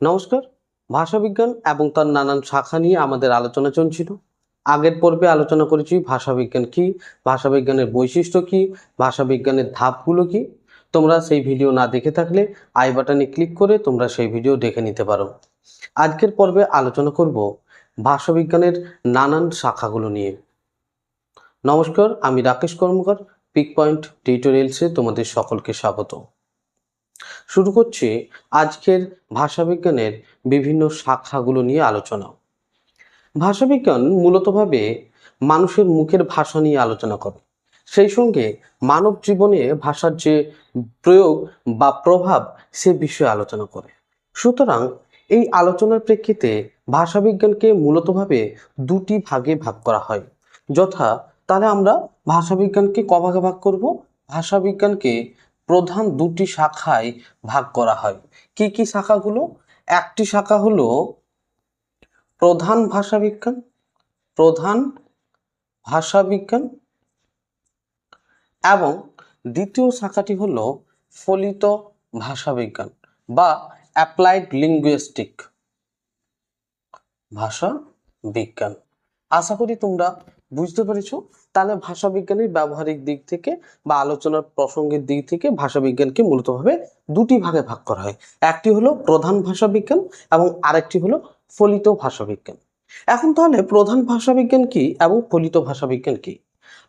নমস্কার। ভাষাবিজ্ঞান এবং তার নানান শাখা নিয়ে আমাদের আলোচনা চলছিল। আগের পর্বে আলোচনা করেছি ভাষাবিজ্ঞান কি, ভাষাবিজ্ঞানের বৈশিষ্ট্য কি, ভাষাবিজ্ঞানের ধাপগুলো কি। তোমরা সেই ভিডিও না দেখে থাকলে আই বাটনে ক্লিক করে তোমরা সেই ভিডিও দেখে নিতে পারো। আজকের পর্বে আলোচনা করব ভাষাবিজ্ঞানের নানান শাখাগুলো নিয়ে। নমস্কার, আমি রাকেশ কর্মকার পিক পয়েন্ট টিউটোরিয়ালসে তোমাদের সকলকে স্বাগত। শুরু করছি আজকের ভাষাবিজ্ঞানের বিভিন্ন শাখাগুলো নিয়ে আলোচনা ভাষাবিজ্ঞান মূলতভাবে মানুষের মুখের ভাষা নিয়ে আলোচনা করে। সেই সঙ্গে মানব জীবনে ভাষার যে প্রয়োগ বা প্রভাব সে বিষয়ে আলোচনা করে। সুতরাং এই আলোচনার প্রেক্ষিতে ভাষাবিজ্ঞানকে মূলতভাবে দুটি ভাগে ভাগ করা হয়। যথা তাহলে আমরা ভাষাবিজ্ঞানকে ক ভাগে ভাগ করব, ভাষাবিজ্ঞানকে প্রধান দুটি শাখায় ভাগ করা হয়। কি কি শাখাগুলো? একটি শাখা হলো প্রধান ভাষাবিজ্ঞান প্রধান ভাষাবিজ্ঞান, এবং দ্বিতীয় শাখাটি হলো ফলিত ভাষাবিজ্ঞান বা অ্যাপ্লাইড লিঙ্গুইস্টিক ভাষা বিজ্ঞান আশা করি তোমরা বুঝতে পেরেছ? তাহলে ভাষাবিজ্ঞানের ব্যবহারিক দিক থেকে বা আলোচনার প্রসঙ্গের দিক থেকে ভাষাবিজ্ঞানকে মূলতভাবে দুটি ভাগে ভাগ করা হয়। একটি হলো প্রধান ভাষাবিজ্ঞান এবং আরেকটি হলো ফলিত ভাষাবিজ্ঞান। এখন তাহলে প্রধান ভাষাবিজ্ঞান কি এবং ফলিত ভাষাবিজ্ঞান কি?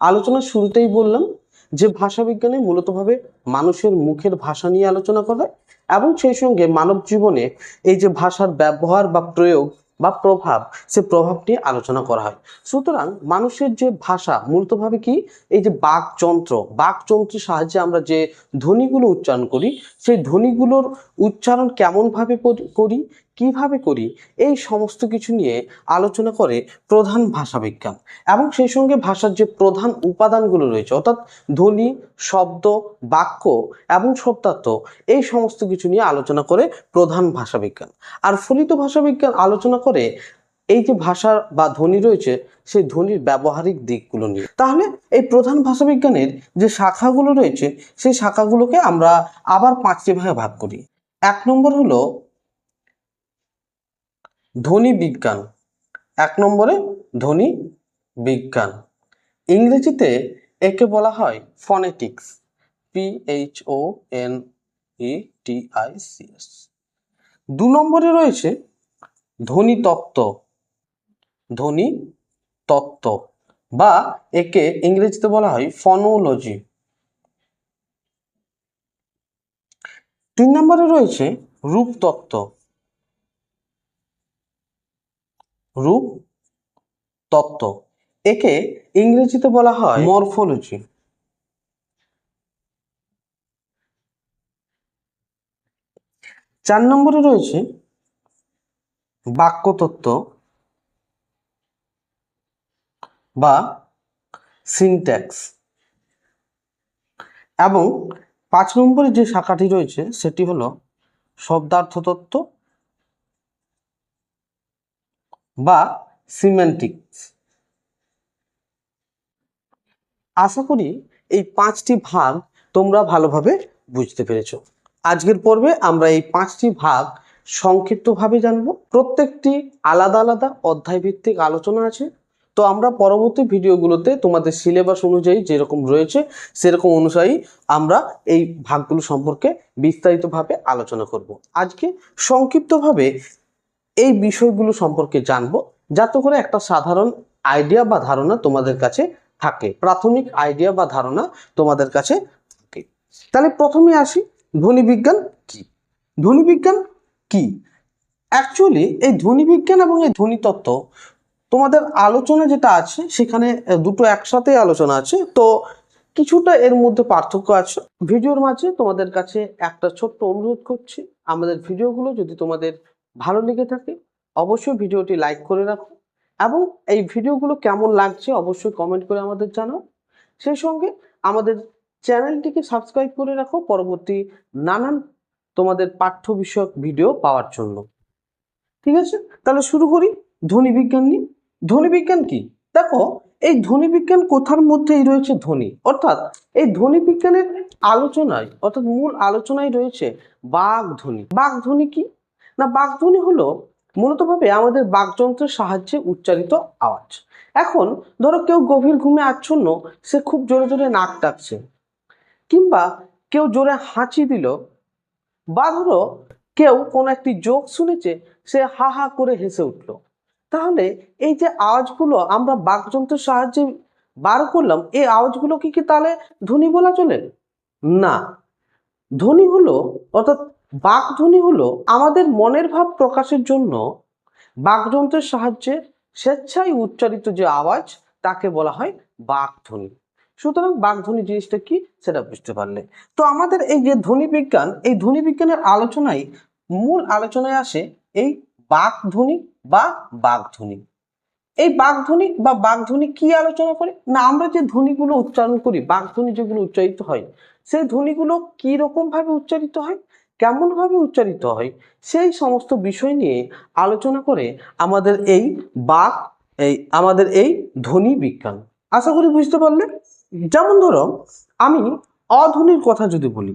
আলোচনার শুরুতেই বললাম যে ভাষাবিজ্ঞানে মূলতভাবে মানুষের মুখের ভাষা নিয়ে আলোচনা করা হয় এবং সেই সঙ্গে মানব জীবনে এই যে ভাষার ব্যবহার বা প্রয়োগ বা প্রভাব, সে প্রভাব নিয়ে আলোচনা করা হয়। সুতরাং মানুষের যে ভাষা মূলতভাবে কি? এই যে বাকযন্ত্র, বাকযন্ত্রের সাহায্যে আমরা যে ধ্বনিগুলো উচ্চারণ করি, সেই ধ্বনিগুলোর উচ্চারণ কেমনভাবে করি- করি? কীভাবে করি এই সমস্ত কিছু নিয়ে আলোচনা করে প্রধান ভাষাবিজ্ঞান এবং সেই সঙ্গে ভাষার যে প্রধান উপাদানগুলো রয়েছে, অর্থাৎ ধ্বনি, শব্দ, বাক্য এবং শব্দার্থ, এই সমস্ত কিছু নিয়ে আলোচনা করে প্রধান ভাষাবিজ্ঞান আর ফলিত ভাষাবিজ্ঞান আলোচনা করে এই যে ভাষা বা ধ্বনি রয়েছে, সেই ধ্বনির ব্যবহারিক দিকগুলো নিয়ে। তাহলে এই প্রধান ভাষাবিজ্ঞানের যে শাখাগুলো রয়েছে, সেই শাখাগুলোকে আমরা আবার পাঁচটি ভাগে ভাগ করি। এক নম্বর হলো ধ্বনি বিজ্ঞান। এক নম্বরে ধ্বনি বিজ্ঞান। ইংরেজিতে একে বলা হয় phonetics P H O N E T I C S দু নম্বরে রয়েছে ধ্বনি তত্ত্ব ধ্বনি তত্ত্ব বা একে ইংরেজিতে বলা হয় ফনোলজি। তিন নম্বরে রয়েছে রূপতত্ত্ব রূপ, তত্ত্ব। একে ইংরেজিতে বলা হয় মরফোলজি। চার নম্বরে রয়েছে বাক্যতত্ত্ব বা সিনট্যাক্স। এবং পাঁচ নম্বরে যে শাখাটি রয়েছে, সেটি হলো শব্দার্থতত্ত্ব বা সিমেন্টিক্স আশা করি এই পাঁচটি ভাগ তোমরা ভালোভাবে বুঝতে পেরেছ। আজকের পর্বে আমরা এই পাঁচটি ভাগ সংক্ষিপ্তভাবে জানব। প্রত্যেকটি আলাদা আলাদা অধ্যায় ভিত্তিক আলোচনা আছে। তো আমরা পরবর্তী ভিডিওগুলোতে তোমাদের সিলেবাস অনুযায়ী যেরকম রয়েছে, সেরকম অনুযায়ী আমরা এই ভাগগুলো সম্পর্কে বিস্তারিতভাবে আলোচনা করব। আজকে সংক্ষিপ্তভাবে এই বিষয়গুলো সম্পর্কে জানব, যাতে করে একটা সাধারণ আইডিয়া বা ধারণা তোমাদের কাছে থাকে, প্রাথমিক আইডিয়া বা ধারণা তোমাদের কাছে থাকে। তাহলে প্রথমে আসি ধ্বনি বিজ্ঞান কি? ধ্বনি বিজ্ঞান কি? অ্যাকচুয়ালি এই ধ্বনি বিজ্ঞান এবং এই ধ্বনি তত্ত্ব তোমাদের আলোচনা যেটা আছে, সেখানে দুটো একসাথে আলোচনা আছে, তো কিছুটা এর মধ্যে পার্থক্য আছে। ভিডিওর মাঝে তোমাদের কাছে একটা ছোট্ট অনুরোধ করছি, আমাদের ভিডিওগুলো যদি তোমাদের ভালো লেগে থাকে, অবশ্যই ভিডিওটি লাইক করে রাখো এবং এই ভিডিওগুলো কেমন লাগছে অবশ্যই কমেন্ট করে আমাদের জানাও। সেই সঙ্গে আমাদের চ্যানেলটিকে সাবস্ক্রাইব করে রাখো পরবর্তী নানান তোমাদের পাঠ্য বিষয়ক ভিডিও পাওয়ার জন্য। ঠিক আছে? তাহলে শুরু করি ধ্বনি বিজ্ঞান নিয়ে। ধ্বনি বিজ্ঞান কি? দেখো, এই ধ্বনি বিজ্ঞান কোথার মধ্যেই রয়েছে ধ্বনি? অর্থাৎ এই ধ্বনি বিজ্ঞানের আলোচনায়, অর্থাৎ মূল আলোচনায় রয়েছে বাঘ ধ্বনি। বাঘ ধ্বনি কি? না বাকধ্বনি হলো মূলতভাবে আমাদের বাকযন্ত্রের সাহায্যে উচ্চারিত আওয়াজ। এখন ধরো কেউ গভীর ঘুমে আচ্ছন্ন, সে খুব জোরে জোরে নাক ডাকছে। কিংবা কেউ জোরে হাঁচি দিল, বা ধরো কেউ কোনো একটি জোক শুনেছে, সে হা হা করে হেসে উঠল। তাহলে এই যে আওয়াজগুলো আমরা বাকযন্ত্রের সাহায্যে বার করলাম, এই আওয়াজগুলো কি কি তাহলে ধ্বনি বলা চলে? না। ধ্বনি হলো অর্থাৎ বাক ধ্বনি হলো আমাদের মনের ভাব প্রকাশের জন্য বাকযন্ত্রের সাহায্যে স্বেচ্ছায় উচ্চারিত যে আওয়াজ, তাকে বলা হয় বাক ধ্বনি সুতরাং বাকধ্বনি জিনিসটা কি? সেটা বুঝতে পারলে। তো আমাদের এই যে ধ্বনি বিজ্ঞান, এই ধ্বনি বিজ্ঞানের আলোচনায় মূল আলোচনায় আসে এই বাকধ্বনি বা বাগধ্বনি এই বাগধ্বনি বা বাগধ্বনি কি আলোচনা করে? না, আমরা যে ধ্বনিগুলো উচ্চারণ করি বাগধ্বনি যেগুলো উচ্চারিত হয়, সেই ধ্বনিগুলো কি রকম ভাবে উচ্চারিত হয়? কেমন ভাবে উচ্চারিত হয় সেই সমস্ত বিষয় নিয়ে আলোচনা করে আমাদের এই বাক, এই আমাদের এই ধ্বনি বিজ্ঞান। আশা করি বুঝতে পারলে? যেমন ধরো, আমি অধ্বনির কথা যদি বলি,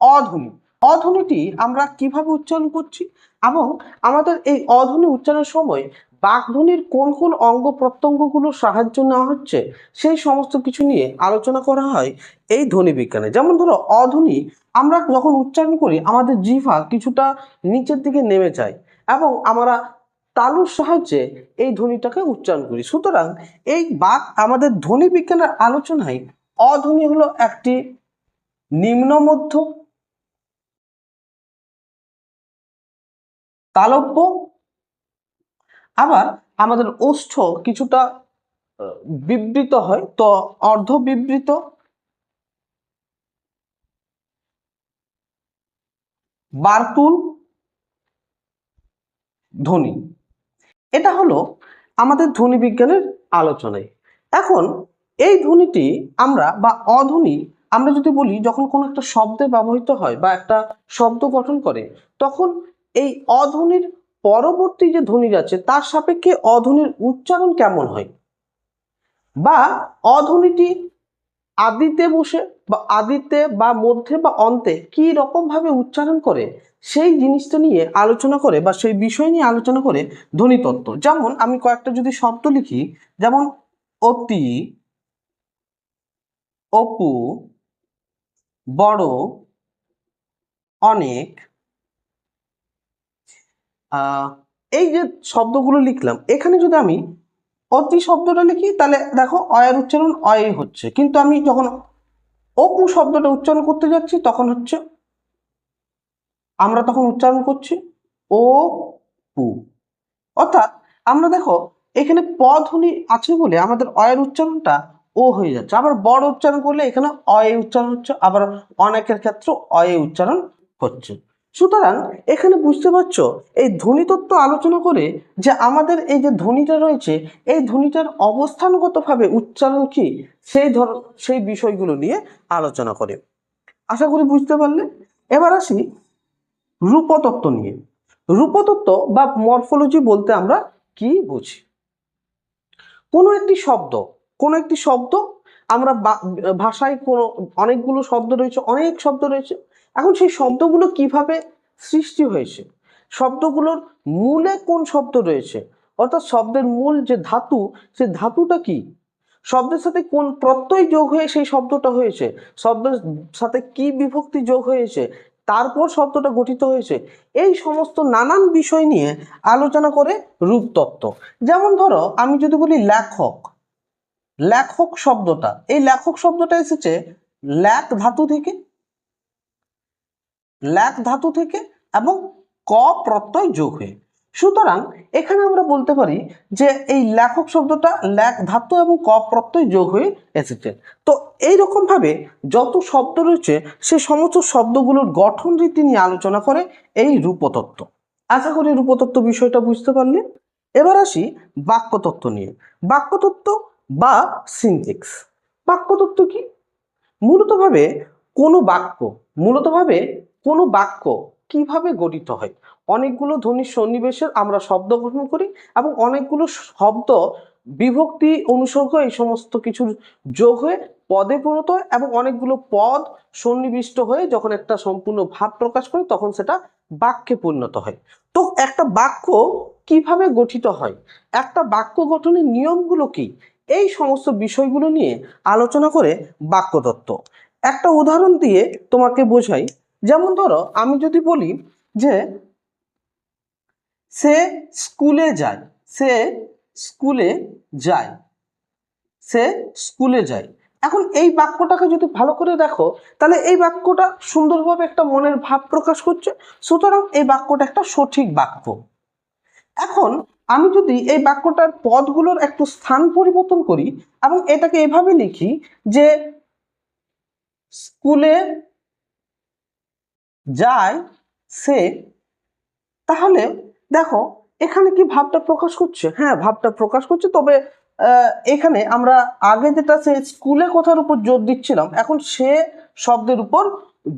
অধ্বনি। অধ্বনিটি আমরা কীভাবে উচ্চারণ করছি এবং আমাদের এই অধ্বনি উচ্চারণের সময় বাকধ্বনির কোন কোন অঙ্গ প্রত্যঙ্গগুলোর সাহায্য নেওয়া হচ্ছে, সেই সমস্ত কিছু নিয়ে আলোচনা করা হয় এই ধ্বনি বিজ্ঞানে। যেমন ধরো, অধ্বনি আমরা যখন উচ্চারণ করি, আমাদের জিভা কিছুটা নিচের দিকে নেমে যায় এবং আমরা তালুর সাহায্যে এই ধ্বনিটাকে উচ্চারণ করি। সুতরাং এই বাক আমাদের ধ্বনি বিজ্ঞানের আলোচনায় অধ্বনি হলো একটি নিম্ন মধ্য তালব্য। আবার আমাদের ওষ্ঠ কিছুটা বিবৃত হয়, তো অর্ধ বিবৃত বারতুল ধ্বনি। এটা হলো আমাদের ধ্বনি বিজ্ঞানের আলোচনায় এখন এই ধ্বনিটি আমরা বা অধ্বনি আমরা যদি বলি, যখন কোনো একটা শব্দে ব্যবহৃত হয় বা একটা শব্দ গঠন করে, তখন এই অধ্বনির পরবর্তী যে ধ্বনি আছে, তার সাপেক্ষে অধ্বনির উচ্চারণ কেমন হয়? বা অধ্বনিটি আদিতে বসে বা আদিতে বা মধ্যে বা অন্তে কি রকম ভাবে উচ্চারণ করে, সেই জিনিসটা নিয়ে আলোচনা করে বা সেই বিষয় নিয়ে আলোচনা করে ধ্বনিতত্ত্ব যেমন আমি কয়েকটা যদি শব্দ লিখি, যেমন অতি, অপু, বড়, অনেক এই যে শব্দগুলো লিখলাম, এখানে যদি আমি অতি শব্দটা লিখি, তাহলে দেখো অয়ের উচ্চারণ অয়ে হচ্ছে। কিন্তু আমি যখন অপু শব্দটা উচ্চারণ করতে যাচ্ছি, তখন হচ্ছে আমরা তখন উচ্চারণ করছি ও পু অর্থাৎ আমরা দেখো এখানে প ধ্বনি আছে বলে আমাদের অয়ের উচ্চারণটা ও হয়ে যাচ্ছে। আবার বড় উচ্চারণ করলে এখানে অয়ে উচ্চারণ হচ্ছে, আবার অনেকের ক্ষেত্রে অয়ে উচ্চারণ হচ্ছে। সুতরাং এখানে বুঝতে পারছ, এই ধ্বনিতত্ত্ব আলোচনা করে যে আমাদের এই যে ধ্বনিটা রয়েছে, এই ধ্বনিটার অবস্থানগতভাবে উচ্চারণ কি, সেই ধর, সেই বিষয়গুলো নিয়ে আলোচনা করে। আশা করি বুঝতে পারলে। এবার আসি রূপতত্ত্ব নিয়ে। রূপতত্ত্ব বা মরফোলজি বলতে আমরা কি বুঝি? কোনো একটি শব্দ, কোনো একটি শব্দ, আমরা ভাষায় কোনো, অনেকগুলো শব্দ রয়েছে, অনেক শব্দ রয়েছে এখন সেই শব্দগুলো কীভাবে সৃষ্টি হয়েছে? শব্দগুলোর মূলে কোন শব্দ রয়েছে? অর্থাৎ শব্দের মূল যে ধাতু সে ধাতুটা কি? শব্দের সাথে কোন প্রত্যয় যোগ হয়ে সেই শব্দটা হয়েছে? শব্দের সাথে কি বিভক্তি যোগ হয়েছে? তারপর শব্দটা গঠিত হয়েছে? এই সমস্ত নানান বিষয় নিয়ে আলোচনা করে রূপতত্ত্ব। যেমন ধরো, আমি যদি বলি লেখক লেখক শব্দটা। এই লেখক শব্দটা এসেছে ল্যাক ধাতু থেকে ল্যাক ধাতু থেকে এবং ক প্রত্যয় যোগ হয়ে। সুতরাং এখানে আমরা বলতে পারি যে এই লেখক শব্দটা ল্যাক ধাতু এবং ক প্রত্যয় যোগ হয়ে এসেছে। তো এইরকম ভাবে যত শব্দ রয়েছে, সে সমস্ত শব্দগুলোর গঠন রীতি নিয়ে আলোচনা করে এই রূপতত্ত্ব। আশা করি রূপতত্ত্ব বিষয়টা বুঝতে পারলে। এবার আসি বাক্যতত্ত্ব নিয়ে। বাক্যতত্ত্ব বা সিনটেক্স বাক্যতত্ত্ব কি? মূলতভাবে কোনো বাক্য, মূলতভাবে কোনো বাক্য কীভাবে গঠিত হয়? অনেকগুলো ধ্বনির সন্নিবেশের আমরা শব্দ গঠন করি এবং অনেকগুলো শব্দ বিভক্তি অনুসর্গ এই সমস্ত কিছুর যোগ হয়ে পদে পরিণত হয় এবং অনেকগুলো পদ সন্নিবিষ্ট হয়ে যখন একটা সম্পূর্ণ ভাব প্রকাশ করে তখন সেটা বাক্যে পরিণত হয়। তো একটা বাক্য কীভাবে গঠিত হয়? একটা বাক্য গঠনের নিয়মগুলো কি? এই সমস্ত বিষয়গুলো নিয়ে আলোচনা করে বাক্যতত্ত্ব। একটা উদাহরণ দিয়ে তোমাকে বোঝাই যেমন ধরো, আমি যদি বলি যে সে স্কুলে যায়, সে স্কুলে যায়, সে স্কুলে যায়। এখন এই বাক্যটাকে যদি ভালো করে দেখো, তাহলে এই বাক্যটা সুন্দরভাবে একটা মনের ভাব প্রকাশ করছে। সুতরাং এই বাক্যটা একটা সঠিক বাক্য। এখন আমি যদি এই বাক্যটার পদগুলোর একটু স্থান পরিবর্তন করি এবং এটাকে এভাবে লিখি যে স্কুলে যায়, সে, তাহলে দেখো, এখানে কি ভাবটা প্রকাশ করছে? হ্যাঁ ভাবটা প্রকাশ করছে, তবে এখানে আমরা আগে যেটা সে স্কুলে কথার উপর জোর দিচ্ছিলাম, এখন সে শব্দের উপর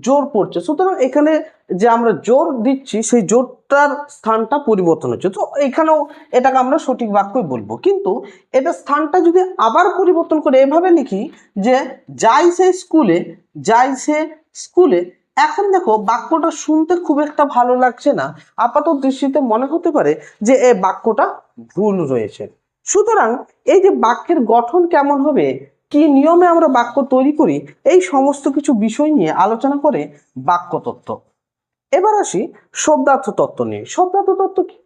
জোর পড়ছে। সুতরাং এখানে যে আমরা জোর দিচ্ছি, সেই জোরটার স্থানটা পরিবর্তন হচ্ছে। তো এখানেও এটাকে আমরা সঠিক বাক্যই বলব। কিন্তু এটা স্থানটা যদি আবার পরিবর্তন করে এভাবে লিখি যে, যাই সে স্কুলে যাই সে স্কুলে এখন দেখো, বাক্যটা শুনতে খুব একটা ভালো লাগছে না। আপাত দৃষ্টিতে মনে হতে পারে যে এই বাক্যটা ভুল রয়েছে। সুতরাং এই যে বাক্যের গঠন কেমন হবে, কি নিয়মে আমরা বাক্য তৈরি করি, এই সমস্ত কিছু বিষয় নিয়ে আলোচনা করে বাক্য তত্ত্ব এবার আসি শব্দার্থ তত্ত্ব নিয়ে। শব্দার্থ তত্ত্ব কি?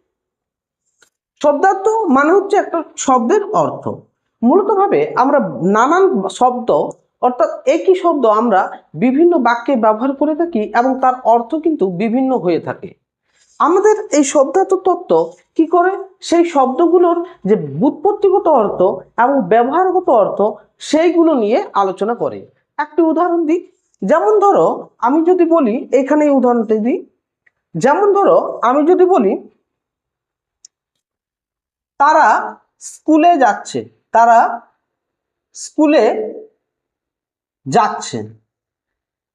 শব্দার্থ মানে হচ্ছে একটা শব্দের অর্থ। মূলতভাবে আমরা নানান শব্দ অর্থাৎ একই শব্দ আমরা বিভিন্ন বাক্যে ব্যবহার করে থাকি এবং তার অর্থ কিন্তু বিভিন্ন হয়ে থাকে। আমাদের এই শব্দার্থ তত্ত্ব কি করে? সেই শব্দগুলোর যে বুৎপত্তিগত অর্থ এবং ব্যবহারগত অর্থ সেইগুলো নিয়ে আলোচনা করে। একটি উদাহরণ দিই। যেমন ধরো, আমি যদি বলি, এখানে এই উদাহরণটি দিই। যেমন ধরো, আমি যদি বলি, তারা স্কুলে যাচ্ছে। তারা স্কুলে যাচ্ছে।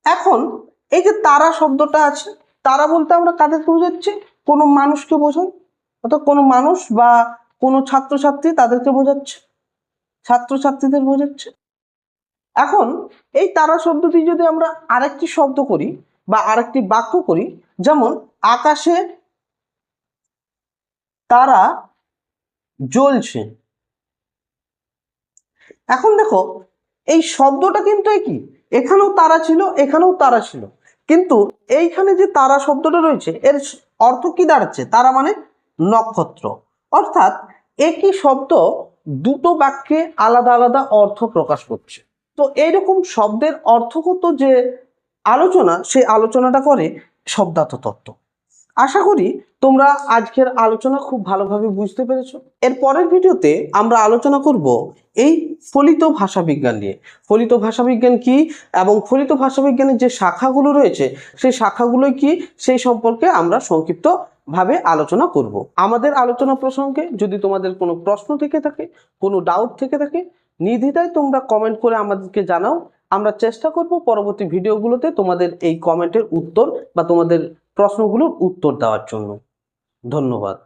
এখন এই যে তারা শব্দটা আছে, তারা বলতে আমরা কাদেরকে বোঝাচ্ছি কোনো মানুষকে বোঝাই? অর্থাৎ কোনো মানুষ বা কোনো ছাত্রছাত্রী তাদেরকে বোঝাচ্ছে? ছাত্রছাত্রীদের বোঝাচ্ছে? এখন এই তারা শব্দটি যদি আমরা আরেকটি শব্দ করি বা আরেকটি বাক্য করি, যেমন আকাশে তারা জ্বলছে। এখন দেখো এই শব্দটা কিন্তু একই। এখানেও তারা ছিল, এখানেও তারা ছিল। কিন্তু এইখানে যে তারা শব্দটা রয়েছে, এর অর্থ কি দাঁড়াচ্ছে? তারা মানে নক্ষত্র। অর্থাৎ একই শব্দ দুটো বাক্যে আলাদা আলাদা অর্থ প্রকাশ করছে। তো এইরকম শব্দের অর্থগত যে আলোচনা, সেই আলোচনাটা করে শব্দার্থ তত্ত্ব আশা করি তোমরা আজকের আলোচনা খুব ভালোভাবে বুঝতে পেরেছ। এর পরের ভিডিওতে আমরা আলোচনা করব এই ফলিত ভাষাবিজ্ঞান নিয়ে। ফলিত ভাষাবিজ্ঞান কি এবং ফলিত ভাষাবিজ্ঞানের যে শাখাগুলো রয়েছে, সেই শাখাগুলো কি সেই সম্পর্কে আমরা সংক্ষিপ্ত ভাবে আলোচনা করব। আমাদের আলোচনা প্রসঙ্গে যদি তোমাদের কোনো প্রশ্ন থেকে থাকে, কোনো ডাউট থেকে থাকে, নির্দ্বিধায় তোমরা কমেন্ট করে আমাদেরকে জানাও। আমরা চেষ্টা করব পরবর্তী ভিডিওগুলোতে তোমাদের এই কমেন্টের উত্তর বা তোমাদের প্রশ্নগুলোর উত্তর দেওয়ার জন্য। ধন্যবাদ।